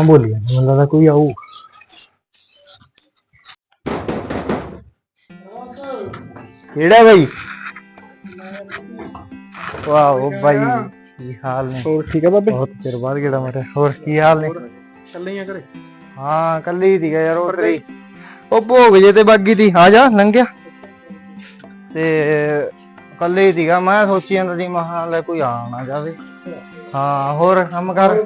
ਗਾਂ ਬੋਲੀ ਮੈਨੂੰ ਲੱਗਦਾ ਕੋਈ ਆਊ। ਕਿਹੜਾ ਬਈ? ਵਾਓ ਬਾਈ ਕੀ ਹਾਲ ਨੇ? ਹੋਰ ਠੀਕ ਆ ਬਾਬੇ? ਬਹੁਤ ਚਿਰ ਬਾਅਦ ਕਿਹੜਾ ਮਾਰਿਆ ਹੋਰ ਕੀ ਹਾਲ ਨੇ? ਚੱਲੇ ਆ ਘਰੇ? ਹਾਂ ਕੱਲੀ ਸੀਗਾ ਯਾਰ ਉਹ ਤੇਰੀ ਉਹ ਭੋਗ ਜੇ ਤੇ ਬਾਗੀ ਦੀ ਆ ਜਾ ਲੰਘਿਆ। ਤੇ ਕੱਲੀ ਸੀਗਾ ਮੈਂ ਸੋਚੀ ਜਾਂਦਾ ਸੀ ਮਹਾ ਲੈ ਕੋਈ ਆ ਨਾ ਜਾਵੇ। ਹਾਂ ਹੋਰ ਕੰਮ ਕਰ?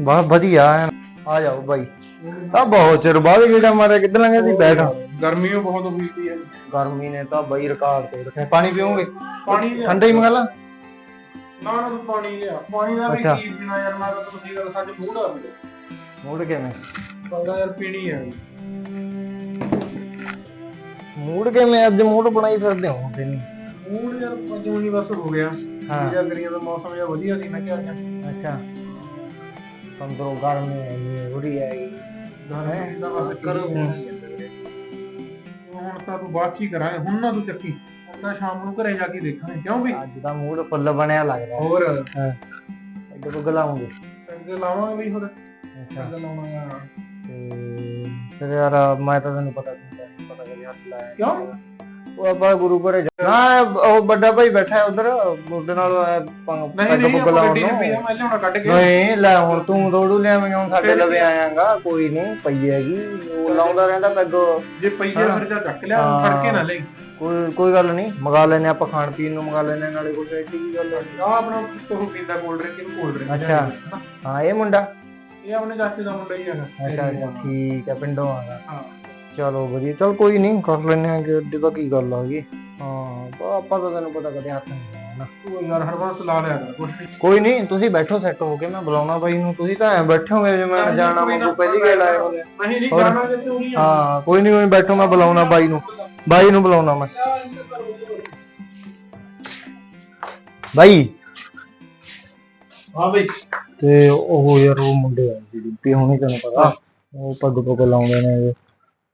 ਬਹੁਤ ਵਧੀਆ ਐਨ। ਆ ਜਾਓ ਬਾਈ। ਆ ਬਹੁਤ ਚਿਰ ਬਾਅਦ ਜਿਹੜਾ ਮਾਰਿਆ ਕਿੱਦਾਂ ਲੰਘਿਆ ਸੀ? ਬੈਠ। ਗਰਮੀ ਓ ਬਹੁਤ ਹੋਈ ਪਈ ਹੈ ਗਰਮੀ ਨੇ ਤਾਂ ਬਾਈ ਰਿਕਾਰਡ ਤੋੜ ਰੱਖਿਆ। ਪਾਣੀ ਪੀਓਗੇ? ਪਾਣੀ ਲਿਆ। ਠੰਡਾ ਹੀ ਮੰਗਾ ਲਾ। ਨਾ ਨਾ ਤੂੰ ਪਾਣੀ ਲਿਆ। ਪਾਣੀ ਦਾ ਵੀ ਅੱਛਾ। ਕੀ ਪੀਣਾ ਯਾਰ ਮੈਂ ਤਾਂ ਤੁਸੀਂ ਗੱਲ ਸੱਚ ਮੂੰਹ ਦਾ ਪੀ ਮੂਡ ਕਿਵੇਂ? ਪਾਉਣਾ ਯਾਰ ਪੀਣੀ ਹੈ ਮੂਡ ਕਿਵੇਂ? ਅੱਜ ਮੂਡ ਬਣਾਈ ਫਿਰਦੇ ਹੋ ਤੇ ਨਹੀਂ ਮੂਡ ਯਾਰ ਅੱਜ ਹੁਣੀ ਬਸ ਹੋ ਗਿਆ। ਹਾਂ। ਜਾਂ ਕਰੀਏ ਤਾਂ ਮੌਸਮ ਜਿਹਾ ਵਧੀਆ ਸੀ ਮੈਂ ਕਿਹਾ ਅੱਜ। ਅੱਛਾ। ਅੰਦਰੋਂ ਗਰਮੀ ਹੈ ਹੋ ਰਹੀ ਹੈ? ਗਰਮੀ ਦਾ ਬਸ ਕਰੋ ਹੁਣ ਤਾਂ ਤੂੰ ਬਾਅਦ ਹੀ ਕਰਾਂਗੇ ਹੁਣ ਨਾ ਤੂੰ ਚੱਕੀ। ਹੁਣ ਤਾਂ ਸ਼ਾਮ ਨੂੰ ਘਰੇ ਜਾ ਕੇ ਦੇਖਾਂਗੇ ਕਿਉਂ ਵੀ? ਅੱਜ ਦਾ ਮੂਡ ਫੁੱਲ ਬਣਿਆ ਲੱਗਦਾ। ਹੋਰ? ਇੱਧਰ ਕੋ ਗਲਾਉਂਗੇ ਅੱਗੇ ਲਾਵਾਂਗੇ ਵੀ ਹੋਰ। ਅੱਛਾ। ਅੱਗੇ ਲਾਉਣਾ ਆ। ਤੇ ਫਿਰ ਯਾਰ ਮੈਂ ਤਾਂ ਤੈਨੂੰ ਪਤਾ ਨਹੀਂ ਪਤਾ ਕਰੀ ਹੱਥ ਲਾਇਆ ਕਿਉਂ? ਉਹ ਆਪਾਂ ਗੁਰੂ ਘਰੇ ਜਾਣਾ ਉਹ ਵੱਡਾ ਭਾਈ ਬੈਠਾ ਉਧਰ ਉਹਦੇ ਨਾਲ ਪੰਗ ਨਹੀਂ ਨਹੀਂ ਗੱਡੀ ਚ ਪੀਆ ਮੈਂ ਲਿਆਉਣਾ ਕੱਢ ਕੇ। ਨਹੀਂ ਲੈ ਹੁਣ ਤੂੰ ਦੌੜੂ ਲਿਆ ਮੈਂ ਹੁਣ ਸਾਡੇ ਲਵੇ ਆਇਆਂਗਾ ਕੋਈ ਨਹੀਂ ਪਈ ਹੈਗੀ। ਉਹ ਲਾਉਂਦਾ ਰਹਿੰਦਾ ਪੈਗ। ਜੇ ਪਈ ਆ ਫਿਰ ਜਾ ਚੱਕ ਲਿਆ ਫੜ ਕੇ ਨਾ ਲਈ। ਕੋਈ ਕੋਈ ਗੱਲ ਨਹੀਂ ਮੰਗਾ ਲੈਨੇ ਆਪਾਂ ਖਾਣ ਪੀਣ ਨੂੰ ਮੰਗਾ ਲੈਨੇ ਨਾਲੇ ਕੋਈ ਐਡੀ ਕੀ ਗੱਲ ਹੈ ਆ ਆਪਣਾ ਉਹ ਪੀਂਦਾ ਕੋਲਡ ਡਰਿੰਕ ਇਹਨੂੰ ਕੋਲਡ ਡਰਿੰਕ ਅੱਛਾ। ਹਾਂ ਇਹ ਮੁੰਡਾ। ਇਹ ਆਪਣੇ ਚਾਚੇ ਦਾ ਮੁੰਡਾ ਹੀ ਹੈਗਾ। ਅੱਛਾ ਅੱਛਾ ਠੀਕ ਹੈ ਪਿੰਡੋਂ ਆਗਾ ਹਾਂ। ਚਲੋ ਵਧੀਆ ਚਲ ਕੋਈ ਨਹੀਂ ਕਰ ਲੈਨੇ ਆ ਕਿ ਅੱਡੀ ਕੀ ਗੱਲ ਆ ਗਈ। ਹਾਂ ਬ- ਆਪਾਂ ਤਾਂ ਤੈਨੂੰ ਪਤਾ ਕਦੇ ਹੱਥ ਨਹੀਂ ਲਾਇਆ ਨਾ ਤੂੰ ਯਾਰ ਹਰਬੰਸ ਲਾ ਲਿਆ ਕਰ ਕੁਛ ਨਹੀਂ ਕੋਈ ਨਹੀਂ ਤੁਸੀਂ ਬੈਠੋ ਸੈੱਟ ਹੋ ਕੇ ਮੈਂ ਬੁਲਾਉਣਾ ਬਾਈ ਨੂੰ ਤੁਸੀਂ ਤਾਂ ਐ ਬੈਠੋਗੇ ਜੇ ਮੈਂ ਜਾਣਾ ਮੈਂ ਪਹਿਲੀ ਗੱਲ ਆਏ ਹੋਣੇ ਨਹੀਂ ਨਹੀਂ ਹੋਰ? ਜਾਣਾ ਜੇ ਤੂੰ ਨਹੀਂ ਹਾਂ ਕੋਈ ਨਹੀਂ ਕੋਈ ਬੈਠੋ ਮੈਂ ਬੁਲਾਉਣਾ ਬਾਈ ਨੂੰ। ਬਾਈ ਨੂੰ ਬੁਲਾਉਣਾ ਮੈਂ। ਬਾਈ। ਹਾਂ ਬਈ। ਤੇ ਉਹ ਯਾਰ ਉਹ ਮੁੰਡੇ ਆ ਡਿੰਪੀ ਹੋਣੀ ਤੈਨੂੰ ਪਤਾ ਉਹ ਪੱਗ ਪੁੱਗ ਲਾਉਂਦੇ ਨੇ।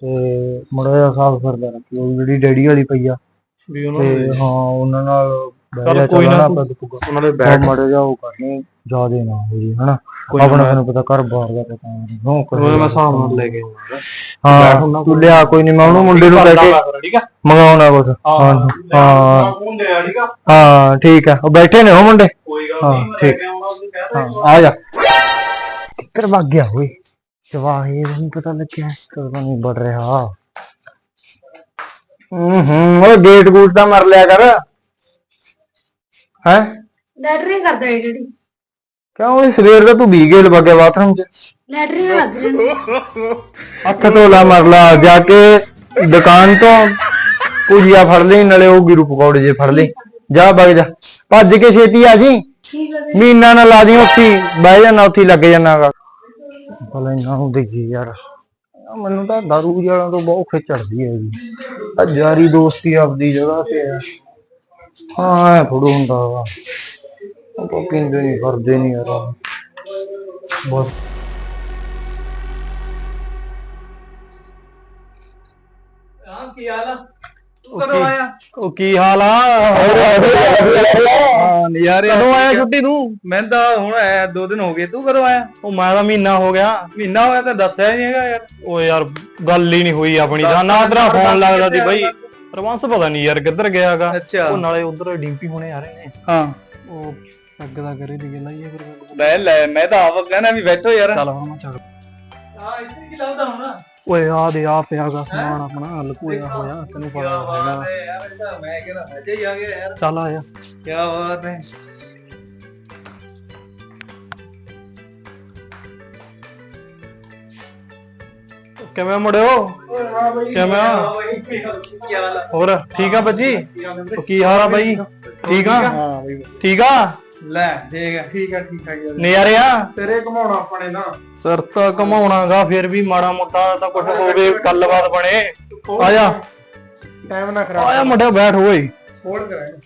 ਤੇ ਮੁੰਡਾ ਜਿਹਾ ਸਾਫ਼ ਫਿਰਦਾ ਰੱਖੀ ਉਹ ਜਿਹੜੀ ਡੈਡੀ ਵਾਲੀ ਪਈ ਆ ਵੀ ਤੇ ਹਾਂ ਉਹਨਾਂ ਨਾਲ ਚੱਲ ਕੋਈ ਨਾ ਤੂੰ- ਉਹਨਾਂ ਦੇ ਉਹ ਮੜੇ ਜਾ ਉਹ ਕਰਨੀ ਜਿਆਦੇ ਨਾ ਹੋ ਜੀ ਹਨਾ। ਆਪਣਾ ਤੈਨੂੰ ਪਤਾ ਘਰ ਬਾਹਰ ਦਾ ਪਤਾ ਨਹੀਂ ਕਰ ਮੈਂ ਹਿਸਾਬ ਨਾਲ ਲੈ ਕੇ ਹਾਂ ਤੂੰ ਲਿਆ ਕੋਈ ਨਹੀਂ ਮੈਂ ਉਹਨੂੰ ਮੁੰਡੇ ਨੂੰ ਕਹਿ ਕੇ ਠੀਕ ਆ? ਮੰਗਾਉਣਾ ਕੁਝ ਹਾਂ ਹਾਂ ਫੋਨ ਦੇ ਆ ਠੀਕ ਆ? ਹਾਂ ਠੀਕ ਆ। ਉਹ ਬੈਠੇ ਨੇ ਉਹ ਮੁੰਡੇ? ਕੋਈ ਗੱਲ ਹਾਂ, ਨਹੀਂ ਮੈਂ ਠੀਕ। ਲੈ ਕੇ ਉਹਨੂੰ ਕਹਿ ਆ ਜਾ। ਕਿੱਧਰ ਭੱਗ ਗਿਆ ਓਏ? ਇਹ ਨਹੀਂ ਪਤਾ ਲੱਗਿਆ। ਕਦੋਂ ਨਹੀਂ ਵੱਢ ਰਿਹਾ। ਹੂੰ ਹੂੰ ਉਹ ਗੇਟ ਗੂਟ ਤਾਂ ਮਰ ਲਿਆ ਕਰ। ਹੈ? ਲੈਟਰਿੰਗ ਕਰਦਾ ਹੈ ਜਿਹੜੀ। ਕਿਉਂ ਇਹ ਸਵੇਰ ਦਾ ਤੂੰ ਵੀ ਗੇਲ ਵਗਿਆ ਬਾਥਰੂਮ 'ਚ? ਲੈਟਰਿੰਗ ਲੱਗ ਰਹੀ ਹੈ। ਅੱਖ ਧੋਲਾ ਮਰ ਲਾ ਜਾ ਕੇ ਦੁਕਾਨ ਤੋਂ ਭੁਜੀਆ ਫੜ ਲਈ ਨਾਲੇ ਉਹ ਗਿਰੂ ਪਕੌੜੇ ਜੇ ਫੜ ਲਈ। ਜਾ ਵਗ ਜਾ। ਭੱਜ ਕੇ ਛੇਤੀ ਆ ਜੀ। ਮੀਨਾ ਨਾ ਲਾ ਦੀ ਉੱਥੀ ਬਹਿ ਜਾਣਾ ਉੱਥੀ ਲੱਗ ਜਾਣਾਗਾ ਭਲਾ ਇਹਨਾਂ ਨੂੰ ਦੇਖੀ ਯਾਰ। ਮੈਨੂੰ ਤਾਂ ਦਾਰੂ ਵਾਲਾਂ ਤੋਂ ਬਹੁਤ ਖਿੱਚ ਚੜਦੀ ਹੈ ਜੀ। ਆ ਜਾਰੀ ਦੋਸਤੀ ਆਪਦੀ ਜਗ੍ਹਾ ਤੇ ਹੈ ਹਾਂ, ਐ ਥੋੜੂ ਹੁੰਦਾ ਵਾ। ਉਹ ਪੀਂਦੇ ਨਹੀਂ ਕਰਦੇ ਨਹੀਂ ਯਾਰ। ਬਹੁਤ ਹਾਂ ਕੀ ਹਾਲ ਆ? ਕਦੋਂ ਆਇਆ? ਉਹ ਕੀ ਹਾਲ ਆ? ਹਾਂ ਨਜ਼ਾਰੇ ਕਦੋਂ ਆਇਆ ਛੁੱਟੀ ਤੂੰ? ਮੈਂ ਤਾਂ ਹੁਣ ਆਇਆ ਦੋ ਦਿਨ ਹੋ ਗਏ। ਤੂੰ ਕਦੋਂ ਆਇਆ? ਉਹ ਮੈਂ ਤਾਂ ਮਹੀਨਾ ਹੋ ਗਿਆ। ਮਹੀਨਾ ਹੋਇਆ ਤਾਂ ਦੱਸਿਆ ਨਹੀਂ ਹੈਗਾ ਯਾਰ। ਓ ਯਾਰ ਗੱਲ ਹੀ ਨਹੀਂ ਹੋਈ ਆਪਣੀ। ਤਾਂ ਨਾ ਤੇਰਾ ਫੋਨ ਲੱਗਦਾ ਸੀ ਬਈ। ਰਵਾਂਸ ਪਤਾ ਨਹੀਂ ਯਾਰ ਕਿੱਧਰ ਗਿਆਗਾ ਉਹ ਨਾਲੇ ਉਧਰ ਡਿੰਪੀ ਹੋਣੇ ਆ ਰਹੇ ਨੇ। ਹਾਂ। ਉਹ ਅੱਗ ਦਾ ਕਰੇ ਦੀ ਗੱਲ ਆਈ ਹੈ ਫਿਰ ਲੈ ਲੈ ਮੈਂ ਤਾਂ ਆਪ ਕਹਿਣਾ ਵੀ ਬੈਠੋ ਯਾਰ। ਚੱਲ ਹੁਣ ਚੱਲ। ਹਾਂ ਇੱਥੇ ਕੀ ਲੱਗਦਾ ਹੁਣ? ਓਏ ਆ ਦੇ ਆ ਪਿਆਗਾ ਸਮਾਨ ਆਪਣਾ ਲਕੋਇਆ ਹੋਇਆ ਤੈਨੂੰ ਪਤਾ ਹੈਗਾ ਯਾਰ ਮੈਂ ਕਹਿੰਦਾ ਮਜ਼ਾ ਹੀ ਆ ਗਿਆ ਯਾਰ। ਚੱਲ ਆ ਜਾ। ਕੀ ਬਾਤ ਹੈ। ਕਿਵੇਂ ਮੁੜਿਓ ਕਿਵੇਂ ਆ? ਹੋਰ ਠੀਕ ਆ ਬੱਜੀ ਕੀ ਹਾਲ ਆ? ਉਹ ਕੀ ਹਾਲ ਆ ਬਾਈ? ਠੀਕ ਆ? ਹਾਂ ਬਈ ਠੀਕ ਆ? ਲੈ ਠੀਕ ਹੈ ਠੀਕ ਹੈ ਠੀਕ ਹੈ ਯਾਰ। ਨਜ਼ਾਰੇ ਆ? ਸਿਰੇ ਘਮਾਉਣਾ ਆਪਣੇ ਨਾ ਸਿਰ ਤਾਂ ਘਮਾਉਣਾਗਾ ਫਿਰ ਵੀ ਮਾੜਾ ਮੋਟਾ ਤਾਂ ਕੁਝ ਹੋਵੇ ਗੱਲਬਾਤ ਬਣੇ। ਆ ਜਾ। ਟਾਈਮ ਨਾ ਆ ਖਰਾਬ ਜਾ ਮੁੰਡਿਆ ਬੈਠ ਓਏ। ਹੋਲਡ ਕਰਾਂਗੇ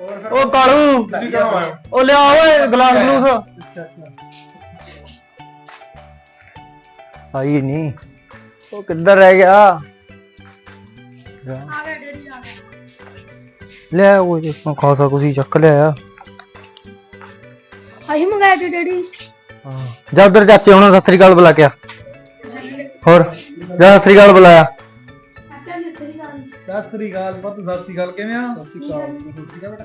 ਹੋਰ ਫਿਰ ਓ ਕਾਲੂ ਤੁਸੀਂ ਕਦੋਂ ਆਏ ਹੋ? ਉਹ ਲਿਆ ਓਏ ਗਲਾਸ ਗਲੂਸ। ਅੱਛਾ ਅੱਛਾ। ਆਈ ਨਹੀਂ ਉਹ ਕਿੱਧਰ ਰਹਿ ਗਿਆ? ਆ ਗਿਆ ਡੈਡੀ ਆ ਗਿਆ। ਲੈ ਉਹ ਜੇ ਖਾਸਾ ਕੁਸੀ ਚੱਕ ਲਿਆ ਆਹੀ ਮੰਗਾਇਆ ਤੇ ਡੈਡੀ। ਹਾਂ ਜਾ ਉਧਰ ਚਾਚੇ ਉਹਨਾਂ ਸਤਿ ਸ੍ਰੀ ਅਕਾਲ ਬੁਲਾ ਕੇ ਆ। ਹੋਰ ਜਾ ਸਤਿ ਸ੍ਰੀ ਅਕਾਲ ਬੁਲਾਇਆ। ਅੱਛਾ ਜੀ ਸਹੀ ਗੱਲ ਸਤਿ ਸ੍ਰੀ ਅਕਾਲ ਪੁੱਤ ਸਤਿ ਸ੍ਰੀ ਅਕਾਲ ਕਿਵੇਂ ਆ? ਸਤਿ ਸ੍ਰੀ ਅਕਾਲ। ਠੀਕ ਆ ਬੇਟਾ?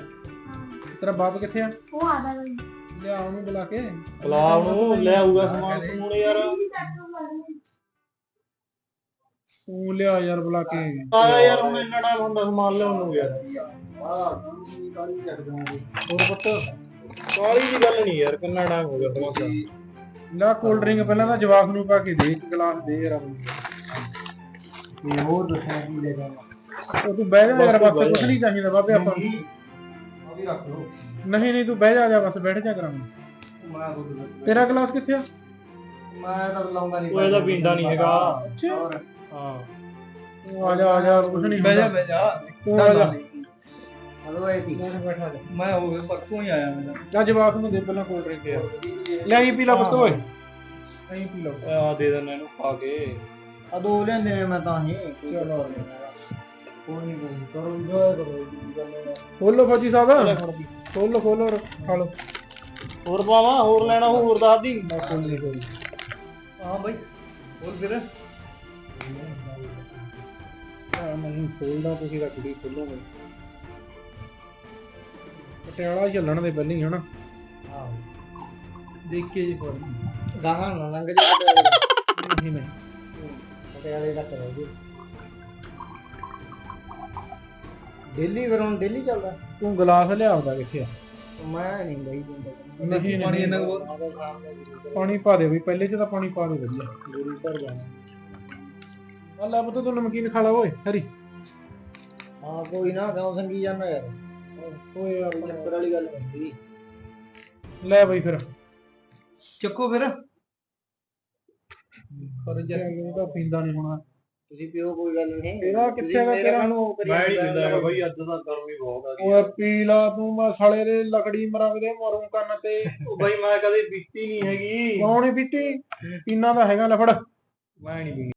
ਤੇਰਾ ਬਾਪ ਕਿੱਥੇ ਆ? ਉਹ ਆਦਾ ਬਈ ਲਿਆ ਉਹਨੂੰ ਬੁਲਾ ਕੇ। ਬੁਲਾ ਉਹਨੂੰ ਲੈ ਆਊਗਾ ਸਮਾਨ ਸਮੂਨ ਯਾਰ। ਤੂੰ ਲਿਆ ਯਾਰ ਬੁਲਾ ਕੇ। ਆਇਆ ਯਾਰ ਹੁਣ ਇੰਨਾ ਟਾਈਮ ਹੁੰਦਾ ਸਮਾਨ ਲਿਆਉਣ ਨੂੰ ਯਾਰ। ਹੋਰ ਪੁੱਤ? ਕਾਲੀ ਦੀ ਗੱਲ ਨਹੀਂ ਯਾਰ ਕਿੰਨਾ ਟਾਈਮ ਹੋ ਗਿਆ ਸਮਾਨ ਲੈ ਕੋਲਡ ਡਰਿੰਕ ਪਹਿਲਾਂ ਤਾਂ ਜਵਾਕ ਨੂੰ ਪਾ ਕੇ ਦੇ ਇੱਕ ਗਲਾਸ ਦੇ ਯਾਰ ਆਪਣੀ। ਤੇ ਹੋਰ ਦੱਸਣਾ ਕੀ ਲੈ ਜਾਣਾ ਉਹ ਤੂੰ ਬਹਿ ਜਾ ਯਾਰ ਬਸ ਕੁਛ ਨਹੀਂ ਚਾਹੀਦਾ ਬਾਬੇ ਆਪਾਂ ਨੂੰ ਵੀ ਰੱਖ ਲਓ। ਨਹੀਂ ਨਹੀਂ ਤੂੰ ਬਹਿ ਜਾ ਜਾ ਬਸ ਬੈਠ ਜਾ ਵਿੱਚ- ਤੇਰਾ ਗਲਾਸ ਕਿੱਥੇ ਆ? ਮੈਂ ਤਾਂ ਲਾਉਂਗਾ ਨਹੀਂ। ਉਹ ਇਹਦਾ ਪੀਂਦਾ ਨਹੀਂ ਹੈਗਾ। ਹਾਂ। ਤੂੰ ਆ ਜਾ ਆ ਜਾ ਕੁਛ ਨਹੀਂ ਬਹਿ ਜਾ ਬਹਿ ਜਾ। ਤੂੰ ਆ ਜਾ। ਹਲੋ ਜਾ। ਮੈਂ ਹੋ ਗਿਆ ਪਰਸੋਂ ਹੀ ਆਇਆ ਮੈਂ ਜਾ ਜਵਾਕ ਨੂੰ ਦੇ ਪਹਿਲਾਂ ਕੋਲਡ ਡਰਿੰਕ ਯਾਰ ਲੈ ਆਈ ਪੀ ਲਾ ਪੁੱਤ ਓਏ। ਐਂ ਪੀ ਲਾ। ਆ ਦੇ ਦਿੰਦਾ ਇਹਨੂੰ ਖਾ ਕੇ। ਆ ਦੋ ਲੈਂਦੇ ਨੇ ਮੈਂ ਤਾਂ ਹੀ। ਚਲੋ। ਕੋਈ ਨਹੀਂ ਕੋਈ ਕਰੋ ਕਰੋ ਜੀ ਹੈ ਖੋਲੋ ਫੌਜੀ ਸਾਹਿਬ। ਖੋਲੋ ਖੋਲੋ ਖਾ ਲਓ। ਹੋਰ ਪਾਵਾਂ ਹੋਰ ਲੈਣਾ ਹੋਰ ਦੱਸ ਦੀ। ਮੈਂ ਕੋਈ ਨਹੀਂ ਕੋਈ ਹਾਂ ਬਾਈ। ਹੋਰ ਫਿਰ? ਆ ਨਹੀਂ। ਖੋਲਦਾ ਤੁਸੀਂ ਤਾਂ ਕੁੜੀ ਖੋਲੋਗੇ। ਪਟਿਆਲਾ ਚੱਲਣ ਦੇ ਪਹਿਲਾਂ ਹਨਾ। ਦੇਖ ਕੇ ਜੀ ਫਿਰ ਗਾਹਾਂ ਨਾ ਲੰਘ ਜਾ ਨਹੀਂ ਪਟਿਆਲੇ ਦਾ ਕਰੋਗੇ ਦਿੱਲੀ ਫਿਰ ਹੁਣ ਦਿੱਲੀ ਚੱਲਦਾ। ਤੂੰ ਗਲਾਸ ਲਿਆਉਂਦਾ ਕਿੱਥੇ ਆ? ਮੈਂ ਨਹੀਂ ਬਈ ਦਿੰਦਾ। ਨਹੀਂ ਪਾਣੀ ਇਹਨਾਂ ਕੋਲ ਪਾਣੀ ਪਾ ਦੇ ਵੀ ਪਹਿਲੇ ਚ ਤਾਂ ਪਾਣੀ ਪਾ ਦੇ ਵਧੀਆ। ਗੁਰੂ ਘਰ ਜਾਣਾ। ਅੱਲਾ ਪੁੱਤ ਤੂੰ ਨਮਕੀਨ ਖਾ ਲਾ ਓਏ ਹਰੀ। ਹਾਂ ਕੋਈ ਨਾ ਕਿਉਂ ਸੰਗੀ ਜਾਂਦਾ ਯਾਰ। ਓਏ ਕੋਈ ਆਪਣਾ ਚੱਕਰ ਵਾਲੀ ਗੱਲ ਨਹੀਂ ਲੈ ਬਈ ਫਿਰ। ਚੱਕੋ ਫਿਰ। ਪਰ ਜੇ। ਇਹ ਤਾਂ ਪੀਂਦਾ ਨਹੀਂ ਹੋਣਾ। ਤੁਸੀਂ ਪਿਓ ਕੋਈ ਗੱਲ ਨਹੀਂ ਇਹਦਾ ਕਿੱਥੇ ਹੈਗਾ ਤੇਰਾ? ਨੂੰ ਮੈਂ ਨਹੀਂ ਪੀਂਦਾ ਹੈਗਾ ਬਾਈ ਅੱਜ ਤਾਂ ਗਰਮੀ ਬਹੁਤ ਆ ਓਏ ਪੀ ਲਾ ਤੂੰ ਮੈਂ ਸਾਲੇ ਦੇ ਲਕੜੀ ਮਰਾਂਗੇ ਮਰੂ ਕੰਨ ਤੇ। ਉਹ ਬਾਈ ਮੈਂ ਕਦੇ ਪੀਤੀ ਨਹੀਂ ਹੈਗੀ। ਕੌਣ ਹੀ ਪੀਤੀ? ਪੀਣਾ ਤਾਂ ਹੈਗਾ ਲੈ ਫੜ। ਮੈਂ ਨਹੀਂ ਪੀਂਦਾ।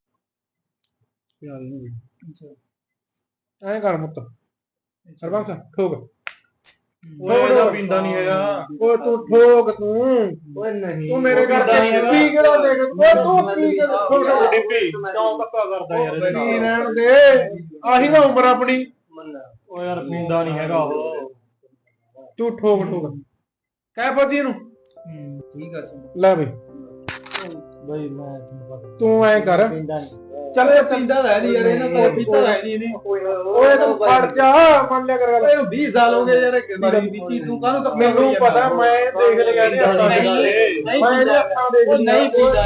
ਐਂ ਕਰ ਮੁੱਤ ਸਰਬੰਸ ਠੋਕ ਉਹ ਇਹਦਾ ਪੀਂਦਾ ਨਹੀਂ ਹੈਗਾ। ਓਏ ਤੂੰ ਠੋਕ ਤੂੰ। ਓਏ ਨਹੀਂ। ਤੂੰ ਮੇਰੇ ਘਰ। ਪੀ ਕੇ ਨਾ ਦੇਖ ਓਏ ਤੂੰ ਕੇ ਨਾ ਠੋਕ ਡਿੱਪੀ ਕਿਉਂ ਧੱਕਾ ਕਰਦਾ ਯਾਰ ਇਹਦੇ ਨਾਲ? ਰਹਿਣ ਦੇ। ਆਹੀ ਨਾ ਉਮਰ ਆਪਣੀ। ਉਹ ਯਾਰ ਪੀਂਦਾ ਨਹੀਂ ਹੈਗਾ ਉਹ। ਤੂੰ ਠੋਕ ਠੋਕ। ਕਹਿ ਫੌਜੀ ਨੂੰ ਠੀਕ ਆ ਲੈ ਬਈ। ਬਈ ਮੈਂ ਪਤਾ ਤੂੰ ਐਂ ਕਰ। ਪੀਂਦਾ ਨਹੀਂ। ਚੱਲ ਪੀਂਦਾ ਤਾਂ ਹੈ ਨਹੀਂ ਯਾਰ ਇਹਨਾਂ ਕੋਲ ਪੀਤਾ ਤਾਂ ਹੈ ਨਹੀਂ ਇਹਨੇ। ਓਏ ਤੂੰ ਫੜ ਜਾ। ਮੰਨ ਲਿਆ ਕਰ ਗੱਲ। ਓਏ 20 ਸਾਲ ਹੋ ਗਏ ਯਾਰ ਬੜੀ ਪੀਤੀ ਤੂੰ ਕਾਹਨੂੰ ਤਾਂ ਮੈਨੂੰ ਪਤਾ ਮੈਂ ਦੇਖ ਲਿਆ ਨਹੀਂ, ਨਾਲ। ਨਹੀਂ ਮੈਂ ਇਹਦੇ ਅੱਖਾਂ ਦੇਖ ਉਹ ਨਹੀਂ ਪੀਂਦਾ।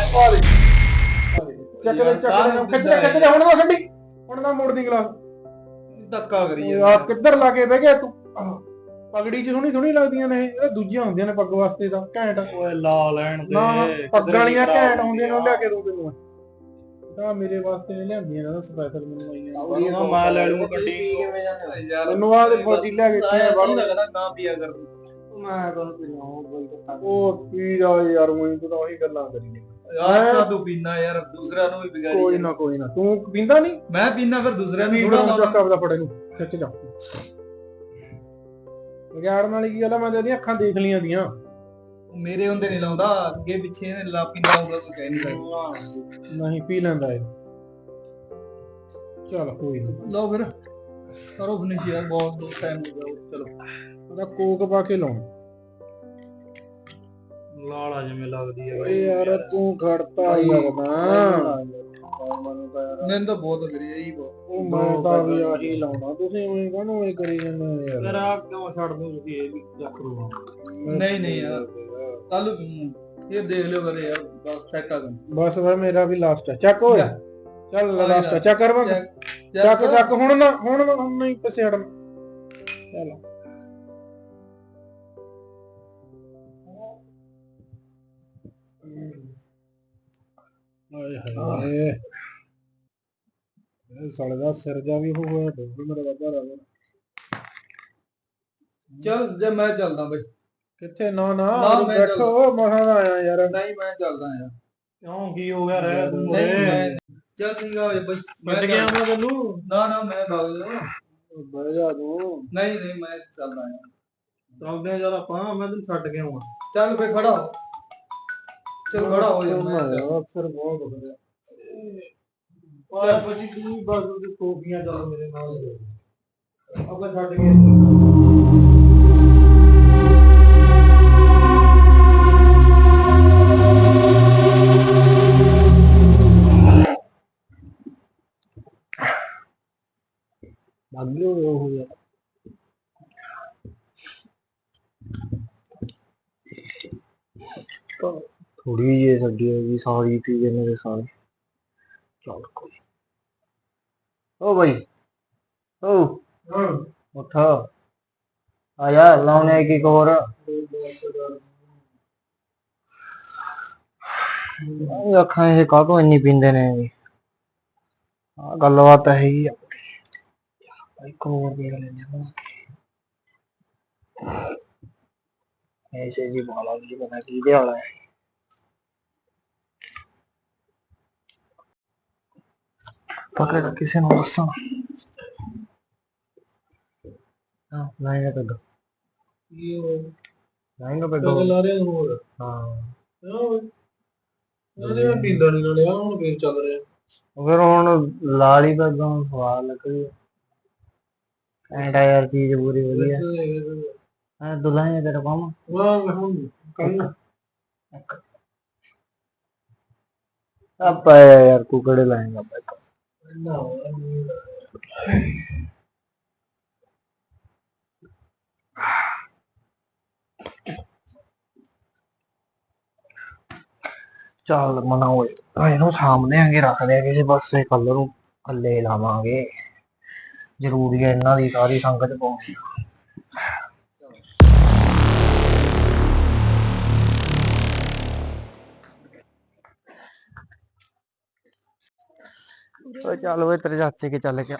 ਚੱਕ ਲੈ ਚੱਕ ਲੈ ਖਿੱਚ ਲੈ ਖਿੱਚ ਲੈ। ਹੁਣ ਨਾ ਛੱਡੀ ਹੁਣ ਨਾ ਮੋੜ ਦੀ ਗਲਾਸ। ਧੱਕਾ ਕਰੀ ਆ ਕਿੱਧਰ ਲਾ ਕੇ ਬਹਿ ਗਿਆ ਤੂੰ? ਪਗੜੀ ਚ ਸੋਹਣੀ ਥੋੜੀ ਲੱਗਦੀਆਂ ਨੇ ਇਹ ਦੂਜੀਆਂ ਹੁੰਦੀਆਂ ਨੇ ਪੱਗ ਵਾਸਤੇ ਤਾਂ ਘੈਂਟ। ਓਏ ਲਾ ਲੈਣ ਦੇ ਪੱਗਾਂ ਵਾਲੀਆਂ ਘੈਂਟ ਹੁੰਦੀਆਂ ਨੇ ਉਹ ਲਿਆ ਕੇ ਦੂੰ ਤੈਨੂੰ ਤਾਂ ਮੇਰੇ ਵਾਸਤੇ ਨੇ ਲਿਆਂਦੀਆਂ ਨੇ ਸਪੈਸ਼ਲ ਮੈਨੂੰ ਆਈਆਂ। ਨਾ ਮੈਂ ਲੈ ਕਿਵੇਂ ਜਾਂਦੇ ਯਾਰ ਮੈਨੂੰ ਆਹ ਦੇ ਫੌਜੀ ਲਿਆ ਕੇ ਨਹੀਂ ਬਾਹਰੋਂ। ਲੱਗਦਾ ਨਾ ਪੀਆ ਕਰ? ਮੈਂ ਤੁਹਾਨੂੰ ਪੀਣਾ ਉਹ ਬਈ ਤਾਂ ਉਹ ਪੀ ਜਾ ਯਾਰ ਉਹੀ ਤੂੰ ਤਾਂ ਉਹੀ ਗੱਲਾਂ ਕਰੀ ਯਾਰ ਤਾਂ ਤੂੰ ਪੀਣਾ ਯਾਰ ਦੂਸਰਾ ਨੂੰ ਵੀ ਵਿਗਾੜੀ ਕੋਈ ਨਾ ਕੋਈ ਨਾ। ਤੂੰ ਪੀਂਦਾ ਨਹੀਂ? ਮੈਂ ਪੀਣਾ ਫਿਰ ਦੂਸਰਾ ਨੂੰ ਥੋੜਾ ਥੋੜਾ ਚੱਕ ਆਪਦਾ ਫੜੇ ਨੂੰ ਖਿੱਚ ਜਾ। ਵਿਗਾੜਨ ਵਾਲੀ ਕੀ ਗੱਲ ਆ? ਮੈਂ ਤੇ ਇਹਦੀਆਂ ਅੱਖਾਂ ਦੇਖ ਲਈਆਂ ਦੀਆਂ। ਮੇਰੇ ਹੁੰਦੇ ਨਹੀਂ ਲਾਉਂਦਾ ਅੱਗੇ ਪਿੱਛੇ ਇਹਨੇ ਲਾ ਪੀਂਦਾ ਹੋਊਗਾ ਕੋਈ ਕਹਿ ਨਹੀਂ ਸਕਦਾ। ਨਹੀਂ ਪੀ ਲੈਂਦਾ ਇਹ। ਚਲ ਕੋਈ ਨਾ। ਲਓ ਫਿਰ ਕਰੋ ਫਿਨਿਸ਼ ਯਾਰ ਬਹੁਤ ਟਾਈਮ ਹੋ ਗਿਆ ਚਲੋ। ਉਹਦਾ ਕੋਕ ਪਾ ਕੇ ਲਾਉਂ ਲਾਲਾ ਜਿਵੇਂ ਲੱਗਦੀ ਹੈ ਓਏ ਯਾਰ ਤੂੰ ਖੜਤਾ ਹੀ ਲੱਗਦਾ ਮੈਨੂੰ ਤਾਂ ਬਹੁਤ ਕਰੀ ਇਹੀ ਬਹੁਤ। ਉਹ ਮੈਂ ਤਾਂ ਵੀ ਆਹੀ ਲਾਉਣਾ ਤੁਸੀਂ ਉਵੇਂ ਕਾਹਨੂੰ ਇਹ ਕਰੀ ਜਾਂਦੇ ਹੋ ਯਾਰ? ਆ ਕਿਉਂ ਛੱਡ ਦੂੰ ਤੁਸੀਂ ਇਹ ਵੀ ਚੱਕ ਨਹੀਂ ਨਹੀਂ ਯਾਰ। ਕੱਲ ਇਹ ਦੇਖ ਲਿਓ ਕਦੇ ਯਾਰ ਬਸ ਚੈੱਕ ਕਰ ਬਸ ਵਾ ਮੇਰਾ ਵੀ ਲਾਸਟ ਹੈ ਚੱਕ ਓਏ। ਚੱਲ ਲਾਸਟ ਹੈ ਚੱਕ ਕਰ ਵਾ ਚੱਕ। ਹੁਣ ਨਾ ਹੁਣ ਹੁਣ ਨਹੀਂ ਪਿੱਛੇ ਹਟਣਾ। ਚੱਲ। ਆਏ ਹਾਏ। ਇਹ ਸਾਲੇ ਦਾ ਸਿਰ ਜਾ ਵੀ ਹੋਇਆ ਡੋਬ ਮੇਰਾ ਬਾਬਾ ਰਾਵਾ ਚੱਲ ਜੇ ਮੈਂ ਚੱਲਦਾ ਬਈ। ਕਿੱਥੇ? ਨਾ ਨਾ ਨਾ, ਮੈਂ ਬੈਠੋ ਮਹਾਂ ਦਾ ਆਇਆ ਯਾਰ। ਨਹੀਂ ਮੈਂ ਚੱਲਦਾ ਯਾਰ ਕਿਉਂ? ਕੀ ਹੋ ਗਿਆ ਰਹਿ ਤੂੰ ਨਹੀਂ ਓਏ ਮੈਂ ਚੱਲ ਚੰਗਾ ਹੋਏ ਬਈ ਮਿਲ ਗਿਆ ਮੈਂ ਤੈਨੂੰ? ਨਾ ਨਾ ਮੈਂ ਭਾਗ ਲਿਆ ਬਹਿ ਜਾ ਤੂੰ। ਨਹੀਂ ਨਹੀਂ ਮੈਂ ਚੱਲਦਾ ਯਾਰ ਚੱਲਦੇ ਆ ਯਾਰ ਆਪਾਂ ਮੈਂ ਤੈਨੂੰ ਛੱਡ ਕੇ ਆਉਣਾ ਚੱਲ ਫੇ ਖੜਾ ਹੋ। ਚਲ ਬੜਾ ਹੋ ਜਾਂਦਾ ਅਫਸਰ ਬਹੁਤ ਹੋ ਗਿਆ ਆਇਆ ਬੱਜੀ ਤੂੰ ਬਸ ਉਹਦੇ ਟੋਪੀਆਂ ਚੱਲ ਮੇਰੇ ਨਾਲ। ਆਪਾਂ ਛੱਡ ਕੇ ਬਾਗਿਓ ਹੋ ਗਿਆ। ਥੋੜੀ ਜਿਹੀ ਸੱਡੀ ਹੋ ਗਈ, ਸਾਰੀ ਪੀ ਗਏ ਮੇਰੇ ਸਾਰੇ ਚੱਲ ਕੋਈ ਓ ਭਾਈ ਓ। ਹਾਂ ਆ ਜਾ, ਲਾਉਣੇ ਕੀ ਕੋਰ ਅੱਖਾਂ ਇਹ ਕਾਹਤੋਂ ਇੰਨੀ ਪੀਂਦੇ ਨੇ? ਗੱਲਬਾਤ ਹੈਗੀ ਆ। ਭਾਈ ਕੋਰ ਦੇਖ ਲੈਂਦੇ ਹਾਂ ਐਸੇ ਜੀ ਬਾਲਾ ਜੀ ਬਣਾ ਕੀ ਦੇ ਵਾਲਾ ਹੈ ਪਕੜ ਕਿਸੇ ਨੂੰ ਦੱਸਾਂ ਹਾਂ ਲਾਏਗਾ ਤਾਂ ਇਹ ਲਾਏਗਾ ਤਾਂ ਗੱਲ ਲਾ ਰਿਹਾ ਹੋਰ ਹਾਂ ਉਹਦੇ ਮੈਂ ਪੀਂਦਾ ਨਹੀਂ ਨਾਲੇ ਹੁਣ ਫੇਰ ਚੱਲ ਰਿਹਾ ਫਿਰ ਹੁਣ ਲਾਲੀ ਦਾ ਗਾਂ ਸਵਾਲ ਲੱਗੀ ਐਂਡਾ ਯਾਰ ਚੀਜ਼ ਪੂਰੀ ਵਧੀਆ। ਹਾਂ ਦੁਲਾਇਆ ਤੇਰਾ ਕੰਮ? ਵਾਹ ਹੁਣ ਕੱਲ ਆਪਾਂ ਯਾਰ ਕੁਕੜੇ ਲਾਏਗਾ ਆਪਾਂ ਨਾ ਚੱਲ ਮਨਾ ਓਏ ਆ ਇਹਨੂੰ ਸਾਹਮਣੇ ਆਗੇ ਰੱਖਦੇ ਆ ਕਿਸੇ ਪਾਸੇ ਕੱਲ ਨੂੰ ਕੱਲੇ ਲਾਵਾਂਗੇ। ਜ਼ਰੂਰੀ ਹੈ ਇਹਨਾਂ ਦੀ ਸਾਰੀ ਸੰਗਤ ਪਾਉਣੀ ਓ ਚੱਲ ਓਏ ਤੇਰੇ ਚਾਚੇ ਕੇ ਚੱਲ ਕੇ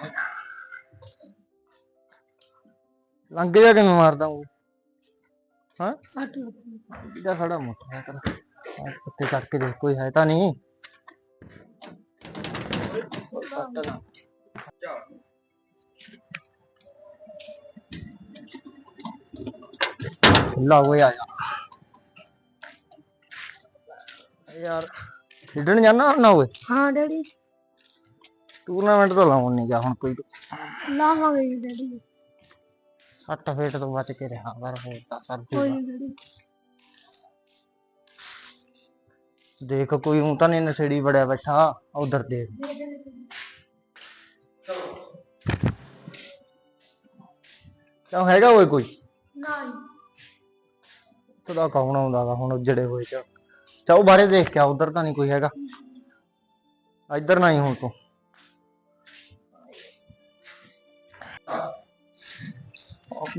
ਲੰਘ ਜਾ ਕਿਵੇਂ ਮਾਰਦਾ ਉਹ? ਹਾਂ? ਸੱਟ ਲੱਗੀ ਇਹਦਾ ਖੜਾ ਮੋਟਾ ਹੈ ਉੱਤੇ ਚੱਕ ਕੇ ਦੇਖ, ਕੋਈ ਹੈ ਤਾਂ ਨਹੀਂ। ਸੱਟ ਨਾ। ਲਾ ਓਏ ਆ। ਯਾਰ ਖੇਡਣ ਜਾਣਾ ਨਾ ਓਏ? ਹਾਂ ਡੈਡੀ। ਟੂਰਨਾਮੈਂਟ ਤਾਂ ਲਾਉਣ ਨਹੀਂ ਗਿਆ ਹੁਣ ਕੋਈ। ਲਾਵਾਂਗੇ ਜੀ ਡੈਡੀ। ਸੱਟ ਫੇਟ ਤੋਂ ਬਚ ਕੇ ਰਿਹਾ ਪਰ ਹੋਰ ਤਾਂ ਸਰ ਕੋਈ ਨੀ ਡੈਡੀ। ਦੇਖ ਕੋਈ ਹੂੰ ਤਾਂ ਨਹੀਂ ਨਸ਼ੇੜੀ ਬੜਿਆ ਬੈਠਾ ਉਧਰ ਦੇਖ। ਕਿਉਂ ਹੈਗਾ ਓਏ ਕੋਈ? ਨਾ ਤਦਾ ਕੌਣ ਆਉਂਦਾ ਵਾ ਹੁਣ ਉਜੜੇ ਹੋਏ ਚ। ਚਾਓ ਬਾਰੇ ਦੇਖ ਕੇ ਆ, ਉਧਰ ਤਾਂ ਨਹੀਂ ਕੋਈ ਹੈਗਾ। ਇੱਧਰ ਨਾ ਹੀ ਹੁਣ ਤੂੰ।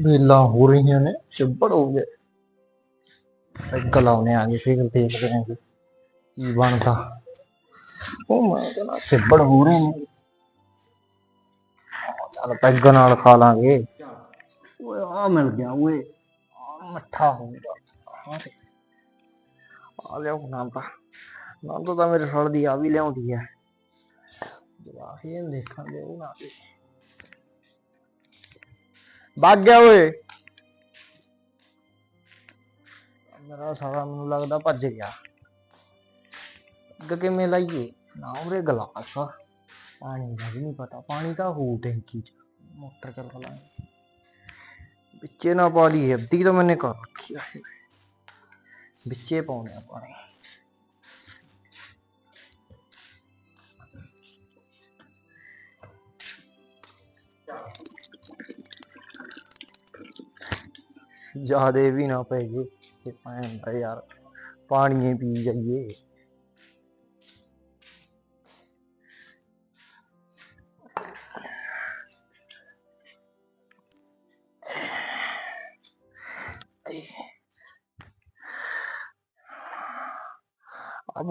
ਬੇਲਾ ਹੋ ਰਹੀਆਂ ਨੇ, ਚੱਬੜ ਹੋ ਗਏ। ਇੱਕ ਲਾਉਣੇ ਆ ਗਏ ਫਿਰ ਦੇਖਦੇ ਹਾਂ ਕਿ ਕੀ ਬਣਦਾ। ਉਹ ਮੈਂ ਕਹਿੰਦਾ ਚੱਬੜ ਹੋ ਰਹੇ ਨੇ। ਚੱਲ ਪੈਗ ਨਾਲ ਖਾ ਲਾਂਗੇ। ਓਏ ਆ ਮਿਲ ਗਿਆ, ਓਏ। ਮੱਠਾ ਹੋ ਗਿਆ। ਆ ਤੇ ਆ ਲਿਆਓ ਨਾਂਦਾ ਤਾਂ। ਮੇਰੇ ਸਾਲ ਦੀ ਆ ਵੀ ਲਿਆਉਂਦੀ ਹੈ ਜਵਾਹ ਇਹ ਦੇਖਾਂਗੇ ਉਹ ਨਾ ਭੱਗ ਗਿਆ ਓਏ। ਮੇਰਾ ਸਾਲਾ ਮੈਨੂੰ ਲੱਗਦਾ ਭੱਜ ਗਿਆ। ਅੱਗ ਕਿਵੇਂ ਲਾਈਏ? ਨਾ ਉਰੇ ਗਲਾਸ ਆ। ਪਾਣੀ ਦਾ ਵੀ ਨਹੀਂ ਪਤਾ। ਪਾਣੀ ਤਾਂ ਹੋ ਟੈਂਕੀ ਚ। ਮੋਟਰ ਚੱਲ ਲਾਂਗੇ ਵਿੱਚੇ ਨਾ ਪਾ ਲਈ ਅੱਧੀ ਤਾਂ ਮੈਨੇ ਕਰ ਰੱਖੀ ਆ। ਵਿੱਚੇ ਪਾਉਣੇ ਆ ਪਾਣੀ। ਜਿਆਦੇ ਵੀ ਨਾ ਪੈ ਜੇ, ਤੇ ਪੈਂਦਾ ਯਾਰ ਪਾਣੀਏ ਪੀ ਜਾਈਏ।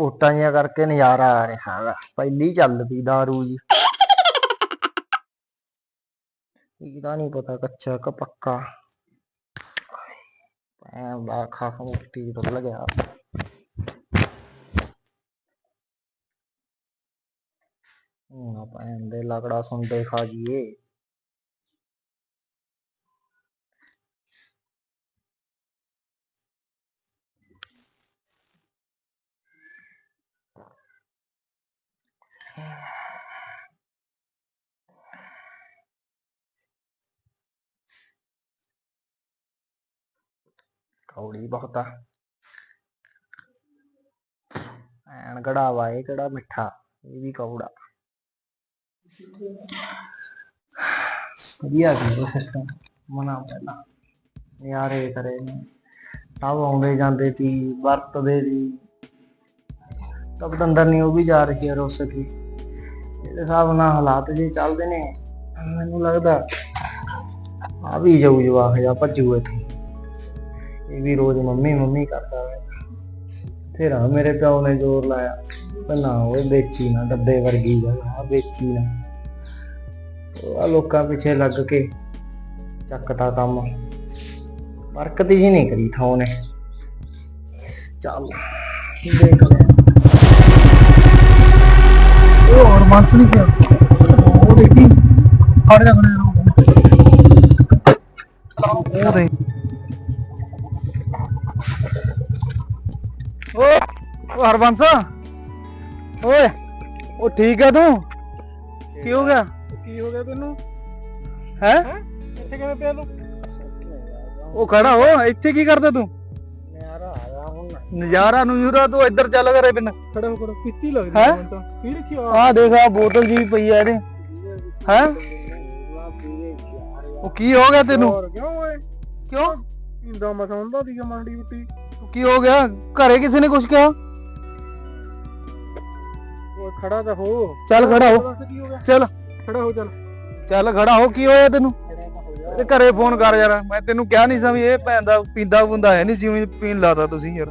ਵੋਟਾਂ ਜਿਹੀਆਂ ਕਰਕੇ ਨਜ਼ਾਰਾ ਆ ਰਿਹਾ ਹੈਗਾ। ਪਹਿਲੀ ਚੱਲ ਪਈ ਦਾਰੂ ਜੀ। ਇਹਦਾ ਨਹੀਂ ਪਤਾ ਕੱਚਾ ਕ ਪੱਕਾ। ਐਂ ਦਾ ਖਾ ਖਾ ਮੁੱਤੀ ਡੁੱਲ ਗਿਆ। ਹੁਣ ਆਪਾਂ ਇਹਦੇ ਲਕੜਾ ਸੁੰਡੇ ਖਾ ਜੀਏ ਕੌੜੀ ਬਹੁਤ ਐਨ ਕੜਾਵਾ ਇਹ ਕਿਹੜਾ ਮਿੱਠਾ, ਇਹ ਵੀ ਕੌੜਾ। ਵਧੀਆ ਸੀ ਉਹ ਸਿਸਟਮ ਮਨਾ ਪਹਿਲਾਂ ਨਿਆਰੇ ਕਰੇ ਨੇ। ਸਭ ਆਉਂਦੇ ਜਾਂਦੇ ਸੀ, ਵਰਤਦੇ ਸੀ। ਤਬ ਅੰਦਰ ਨਹੀਂ ਉਹ ਵੀ ਜਾ ਰਹੀ ਹੈ ਰੁੱਸ ਕੇ ਇਹਦੇ ਹਿਸਾਬ ਨਾਲ ਹਾਲਾਤ ਜੇ ਚੱਲਦੇ ਨੇ, ਮੈਨੂੰ ਲੱਗਦਾ ਆ ਵੀ ਜਾਊ ਜਵਾਕ ਜਾਂ ਭੱਜੂ ਇੱਥੇ। ਇਹ ਵੀ ਰੋਜ਼ ਮੰਮੀ ਮੰਮੀ ਕਰਦਾ ਹੈ ਫਿਰ ਆ ਮੇਰੇ ਪਿਓ ਨੇ ਜ਼ੋਰ ਲਾਇਆ ਤੇ ਨਾ ਉਹ ਵੇਚੀ ਨਾ, ਡੱਬੇ ਵਰਗੀ ਜਗ੍ਹਾ ਵੇਚੀ ਨਾ। ਉਹ ਆ ਲੋਕਾਂ ਪਿੱਛੇ ਲੱਗ ਕੇ ਚੱਕਤਾ ਕੰਮ। ਬਰਕਤ ਹੀ ਨਹੀਂ ਕਰੀ ਥਾਂ ਨੇ ਚੱਲ, ਦੇਖ ਖੜ ਜਾ ਬਣੇ ਉਹ ਦੇ ਓਏ ਓ ਹਰਬੰਸ। ਓਏ ਉਹ ਠੀਕ ਹੈ ਤੂੰ? ਕੀ ਹੋ ਗਿਆ? ਕੀ ਹੋ ਗਿਆ ਤੈਨੂੰ? ਹੈ? ਇੱਥੇ ਕਿਵੇਂ ਪਿਆ ਤੂੰ? ਉਹ ਖੜਾ ਹੋ ਇੱਥੇ ਕੀ ਕਰਦਾ ਤੂੰ? ਨਜ਼ਾਰਾ ਨੂਰਾ ਤੂੰ ਇੱਧਰ ਚੱਲ ਕਰੇ ਬਿਨ। ਖੜਾ ਹੋ ਖੜਾ ਪੀਤੀ ਲੱਗਦੀ ਹੈਂ? ਮੈਨੂੰ ਤਾਂ। ਲਿਖੀ ਆ? ਆਹ ਦੇਖ ਆ ਬੋਤਲ ਜੀ ਪਈ ਆ ਇਹਦੇ। ਹੈ? ਉਹ ਕੀ ਹੋ ਗਿਆ ਤੈਨੂੰ? ਹੋਰ ਕਿਉਂ ਓਏ? ਕਿਉਂ? ਇੰਦਾ ਮਸਾ ਹੁੰਦਾ ਸੀਗਾ ਮੰਡੀ ਉੱਟੀ ਕੀ ਹੋ ਗਿਆ? ਘਰੇ ਕਿਸੇ ਨੇ ਕੁਝ ਕਿਹਾ? ਉਹ ਖੜਾ ਤਾਂ ਹੋ। ਚੱਲ ਖੜਾ ਹੋ। ਦੱਸ ਕੀ ਹੋ ਗਿਆ? ਚੱਲ। ਖੜਾ ਹੋ ਚੱਲ। ਚੱਲ ਖੜਾ ਹੋ ਕੀ ਹੋਇਆ ਤੈਨੂੰ? ਖੜਾ ਤਾਂ ਹੋ ਜਾ ਤੇ ਘਰੇ ਫੋਨ ਕਰ ਯਾਰ। ਮੈਂ ਤੈਨੂੰ ਕਿਹਾ ਨਹੀਂ ਸੀ ਵੀ ਇਹ ਭੈਣ ਦਾ ਪੀਂਦਾ ਪੁੰਦਾ ਹੈ ਨਹੀਂ ਸੀ ਉਈਂ ਪੀਣ ਲਾਤਾ ਤੁਸੀਂ ਯਾਰ।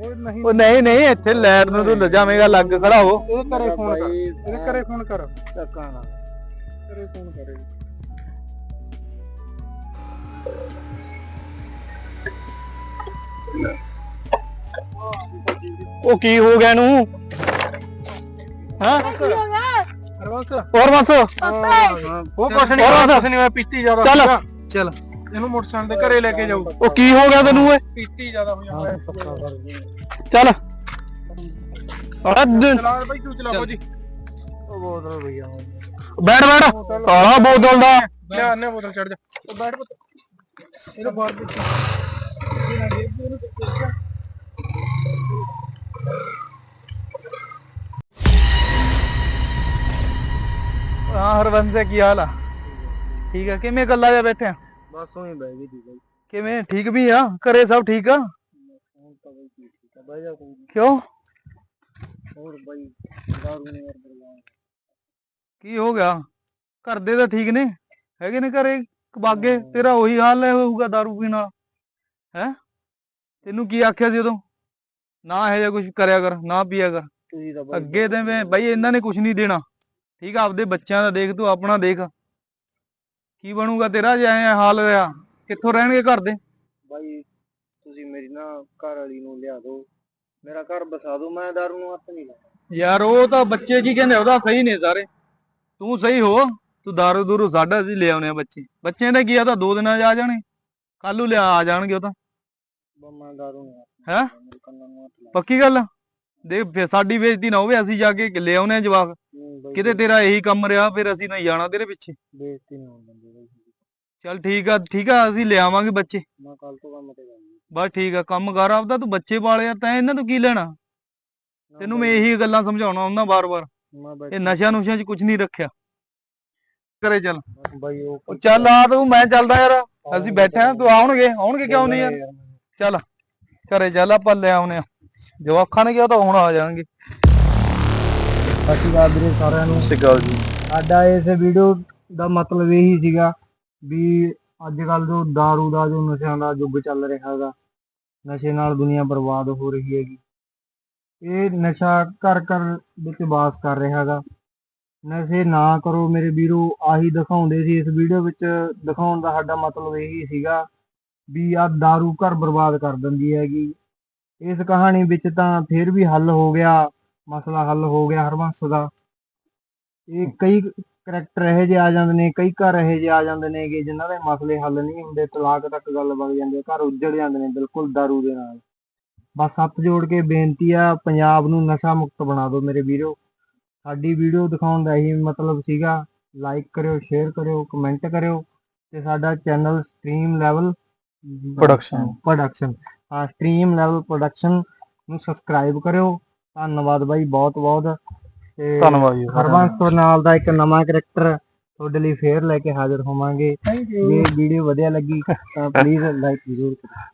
ਉਹ ਨਹੀਂ ਉਹ ਨਹੀਂ ਨਹੀਂ ਇੱਥੇ ਲੈਟ ਨੂੰ ਤੂੰ ਲਜਾਵੇਂਗਾ ਲੱਗ ਖੜਾ ਹੋ। ਇਹਦੇ ਘਰੇ ਫੋਨ ਕਰ ਇਹਦੇ ਘਰੇ ਫੋਨ ਕਰ। ਧੱਕਾ ਨਾ। ਘਰੇ ਫੋਨ ਕਰੇ। ਉਹ ਕੀ ਹੋ ਗਿਆ ਇਹਨੂੰ? ਹਾਂ? ਕੀ ਹੋ ਗਿਆ? ਹਰਵੰਸ ਹੋਰ ਬਸ। ਉਹ ਕੁਛ ਨਹੀਂ। ਕੁਛ ਨਹੀਂ ਮੈਂ ਪੀਤੀ ਜ਼ਿਆਦਾ ਚੱਲ। ਚੱਲ। ਇਹਨੂੰ ਮੋਟਰਸਾਈਕਲ ਦੇ ਘਰੇ ਲੈ ਕੇ ਜਾਊ। ਉਹ ਕੀ ਹੋ ਗਿਆ ਤੈਨੂੰ ਓਏ ਪੀਤੀ ਜ਼ਿਆਦਾ ਹੋ ਜਾਂਦਾ ਹੈ। ਚੱਲ। ਅੜਾ ਚਲਾ ਬਾਈ ਤੂੰ ਚਲਾ। ਜੀ। ਉਹ ਬੋਤਲ ਭਈਆ ਬੈਠ ਬੈਠ। ਕਾਲਾ ਬੋਤਲ ਦਾ। ਲੈ ਆਨੇ ਬੋਤਲ ਚੜ ਜਾ। ਉਹ ਬੈਠ ਪੁੱਤ। ਇਹਨੂੰ ਬਾਹਰ ਦੇ ਹਾਂ ਹਰਵੰਸੇ ਕੀ ਹਾਲ ਆ? ਠੀਕ ਆ? ਕਿਵੇਂ ਗੱਲਾਂ ਜਾ ਬੈਠੇ ਆ? ਬਸ ਉਹੀ ਬਹਿ ਗਈ ਦੀ ਬਾਈ ਕਿਵੇਂ ਠੀਕ ਵੀ ਆ? ਘਰੇ ਸਭ ਠੀਕ ਆ? ਹੁਣ ਤਾਂ ਬਾਈ ਕੀ ਠੀਕ ਆ। ਬਹਿ ਜਾ ਕੋਈ ਨੀ। ਕਿਉਂ? ਹੋਰ ਬਾਈ ਦਾਰੂ ਨੇ ਯਾਰ ਬਰਬਾਦ। ਕੀ ਹੋ ਗਿਆ? ਘਰ ਦੇ ਤਾਂ ਠੀਕ ਨੇ। ਹੈਗੇ ਨੇ ਘਰੇ? ਬਾਗੇ ਤੇਰਾ ਉਹੀ ਹਾਲ ਹੈ ਹੋਊਗਾ दारू ਪੀਣ ਨਾਲ ਹੈ? ਤੈਨੂੰ ਕੀ ਆਖਿਆ ਸੀ ਉਦੋਂ? ਨਾ ਇਹ ਜਿਹਾ ਕੁਝ ਕਰਿਆ ਕਰ ਨਾ ਪੀਆ ਕਰ। ਤੁਸੀਂ ਤਾਂ ਬਾਈ ਅੱਗੇ ਤੇ ਮੈਂ ਬਈ ਇਹਨਾਂ ਨੇ ਕੁਝ ਨਹੀਂ ਦੇਣਾ। ਠੀਕ ਆ ਆਪਦੇ ਬੱਚਿਆਂ ਦਾ ਦੇਖ ਤੂੰ ਆਪਣਾ ਦੇਖ। ਕੀ ਬਣੂਗਾ ਤੇਰਾ ਜੇ ਐਂ ਹਾਲ ਹੋਇਆ? ਕਿੱਥੋਂ ਰਹਿਣਗੇ ਘਰ ਦੇ? ਬਾਈ ਤੁਸੀਂ ਮੇਰੀ ਨਾ ਘਰ ਵਾਲੀ ਨੂੰ ਲਿਆ ਦਿਓ। ਮੇਰਾ ਘਰ ਬਸਾ ਦਿਓ ਮੈਂ ਦਾਰੂ ਨੂੰ ਹੱਥ ਨਹੀਂ ਲਾਉਂਦਾ ਯਾਰ ਉਹ ਤਾਂ ਬੱਚੇ ਕੀ ਕਹਿੰਦੇ ਉਹਦਾ ਸਹੀ ਨੇ ਸਾਰੇ। ਤੂੰ ਸਹੀ ਹੋ ਤੂੰ ਦਾਰੂ ਦੂਰੂ ਸਾਡਾ ਅਸੀਂ ਲੈ ਆਉਨੇ ਆ ਬੱਚੇ। ਬੱਚਿਆਂ ਦਾ ਕੀ ਆ ਤਾਂ ਦੋ ਦਿਨਾਂ 'ਚ ਆ ਜਾਣੇ। ਕੱਲ ਨੂੰ ਲਿਆ ਆ ਜਾਣਗੇ ਉਹ ਤਾਂ। ਮੈਂ ਦਾਰੂ ਨਹੀਂ ਹੱਥ ਹੈਂ? ਮੇਰੇ ਕੰਨਾਂ ਨੂੰ ਹੱਥ ਪੱਕੀ ਗੱਲ? ਆ? ਦੇਖ ਫਿਰ ਸਾਡੀ ਬੇਇੱਜ਼ਤੀ ਨਾ ਹੋਵੇ ਅਸੀਂ ਜਾ ਕੇ ਲੈ ਆਉਨੇ ਆ ਜਵਾਕ। ਬਾਈ ਕਿਤੇ ਤੇਰਾ ਇਹੀ ਕੰਮ ਰਿਹਾ ਫਿਰ ਅਸੀਂ ਨਹੀਂ ਜਾਣਾ ਤੇਰੇ ਪਿੱਛੇ। ਬੇਇੱਜ਼ਤੀ ਨਹੀਂ ਹੋਣ ਦਿੰਦੇ ਚੱਲ ਠੀਕ ਆ ਠੀਕ ਆ ਅਸੀਂ ਲੈ ਆਵਾਂਗੇ ਬੱਚੇ। ਮੈਂ ਕੱਲ ਤੋਂ ਕੰਮ ਤੇ ਜਾਊਂਗਾ। ਬਸ ਠੀਕ ਆ ਕੰਮ ਕਰ ਆਪਦਾ ਤੂੰ ਬੱਚੇ ਪਾਲੇ ਆ ਤੈਂ ਇਹਨਾਂ ਤੋਂ ਕੀ ਲੈਣਾ? ਤੈਨੂੰ ਮੈਂ ਇਹੀ ਗੱਲਾਂ ਸਮਝਾਉਣਾ ਹੁੰਦਾ ਬਾਰ-ਬਾਰ ਇਹ ਬੈਠਾ। ਨਸ਼ਿਆਂ ਨੁਸ਼ਿਆਂ 'ਚ ਕੁਝ ਨਹੀਂ ਰੱਖਿਆ। ਕਰੇ ਚੱਲ। ਬਾਈ ਉਹ ਚੱਲ ਆ ਤੂੰ ਮੈਂ ਚੱਲਦਾ ਯਾਰ। ਅਸੀਂ ਬੈਠੇ ਆ ਤੂੰ ਆਉਣਗੇ ਆਉਣਗੇ ਕਿਉਂ ਨਹੀਂ ਯਾਰ? ਚੱਲ ਘਰੇ ਚੱਲ ਆਪਾਂ ਲੈ ਆਉਨੇ ਆ। ਜਵਾਖਾਂ ਨੇ ਕਿਹਾ ਤਾਂ ਹੁਣ ਆ ਜਾਣਗੇ। ਸਤਿ ਸ਼੍ਰੀ ਵੀਰੇ ਸਾਰਿਆਂ ਨੂੰ। ਸਿਗਲ ਜੀ। ਸਾਡਾ ਇਸ ਵੀਡੀਓ ਦਾ ਮਤਲਬ ਇਹੀ ਸੀਗਾ ਵੀ ਅੱਜ ਕੱਲ ਜੋ दारू ਦਾ ਜੋ ਨਸ਼ਿਆਂ ਦਾ ਯੁੱਗ ਚੱਲ ਰਿਹਾ ਹੈਗਾ ਨਸ਼ੇ ਨਾਲ ਦੁਨੀਆ ਬਰਬਾਦ ਹੋ ਰਹੀ ਹੈਗੀ ਇਹ ਨਸ਼ਾ ਘਰ ਘਰ ਵਿੱਚ ਵਾਸ ਕਰ ਰਿਹਾ ਹੈਗਾ ਨਸ਼ੇ ਨਾ ਕਰੋ ਮੇਰੇ ਵੀਰੋ ਆਹੀ ਦਿਖਾਉਂਦੇ ਸੀ ਇਸ ਵੀਡੀਓ ਵਿੱਚ ਦਿਖਾਉਣ ਦਾ ਸਾਡਾ ਮਤਲਬ ਇਹੀ ਸੀਗਾ ਵੀ ਆ दारू ਘਰ ਬਰਬਾਦ ਕਰ ਦਿੰਦੀ ਹੈਗੀ ਇਸ ਕਹਾਣੀ ਵਿੱਚ ਤਾਂ ਫਿਰ ਵੀ ਹੱਲ ਹੋ ਗਿਆ ਮਸਲਾ ਹੱਲ ਹੋ ਗਿਆ ਹਰਬੰਸ ਦਾ ਇਹ ਕਈ ਕਰੈਕਟਰ ਇਹੋ ਜਿਹੇ ਆ ਜਾਂਦੇ ਨੇ ਕਈ ਘਰ ਇਹੋ ਜਿਹੇ ਆ ਜਾਂਦੇ ਨੇ ਕਿ ਜਿਨ੍ਹਾਂ ਦੇ ਮਸਲੇ ਹੱਲ ਨਹੀਂ ਹੁੰਦੇ ਤਲਾਕ ਤੱਕ ਗੱਲ ਵਗ ਜਾਂਦੀ ਹੈ ਘਰ ਉੱਜੜ ਜਾਂਦੇ ਨੇ ਬਿਲਕੁਲ दारू ਦੇ ਨਾਲ। ਬਸ ਹੱਥ ਜੋੜ ਕੇ ਬੇਨਤੀ ਆ ਪੰਜਾਬ ਨੂੰ ਨਸ਼ਾ ਮੁਕਤ ਬਣਾ ਦਿਓ ਮੇਰੇ ਵੀਰੋ। ਸਾਡੀ ਵੀਡੀਓ ਦਿਖਾਉਣ ਦਾ ਇਹੀ ਮਤਲਬ ਸੀਗਾ ਲਾਈਕ ਕਰਿਓ ਸ਼ੇਅਰ ਕਰਿਓ ਕਮੈਂਟ ਕਰਿਓ ਤੇ ਸਾਡਾ channel stream level Production। Production ਹਾਂ ਸਟ੍ਰੀਮ ਲੈਵਲ ਪ੍ਰੋਡਕਸ਼ਨ ਨੂੰ ਸਬਸਕ੍ਰਾਈਬ ਕਰਿਓ। ਧੰਨਵਾਦ ਬਾਈ ਬਹੁਤ ਬਹੁਤ ਤੇ ਧੰਨਵਾਦ ਜੀ ਹਰਬੰਸ ਤੋਂ ਨਾਲ ਦਾ ਇੱਕ ਨਵਾਂ ਕਰੈਕਟਰ ਤੁਹਾਡੇ ਲਈ ਫੇਰ ਲੈ ਕੇ ਹਾਜ਼ਰ ਹੋਵਾਂਗੇ। ਜੇ ਵੀਡੀਓ ਵਧੀਆ ਲੱਗੀ ਤਾਂ ਪਲੀਜ਼ ਲਾਈਕ ਜ਼ਰੂਰ ਕਰੋ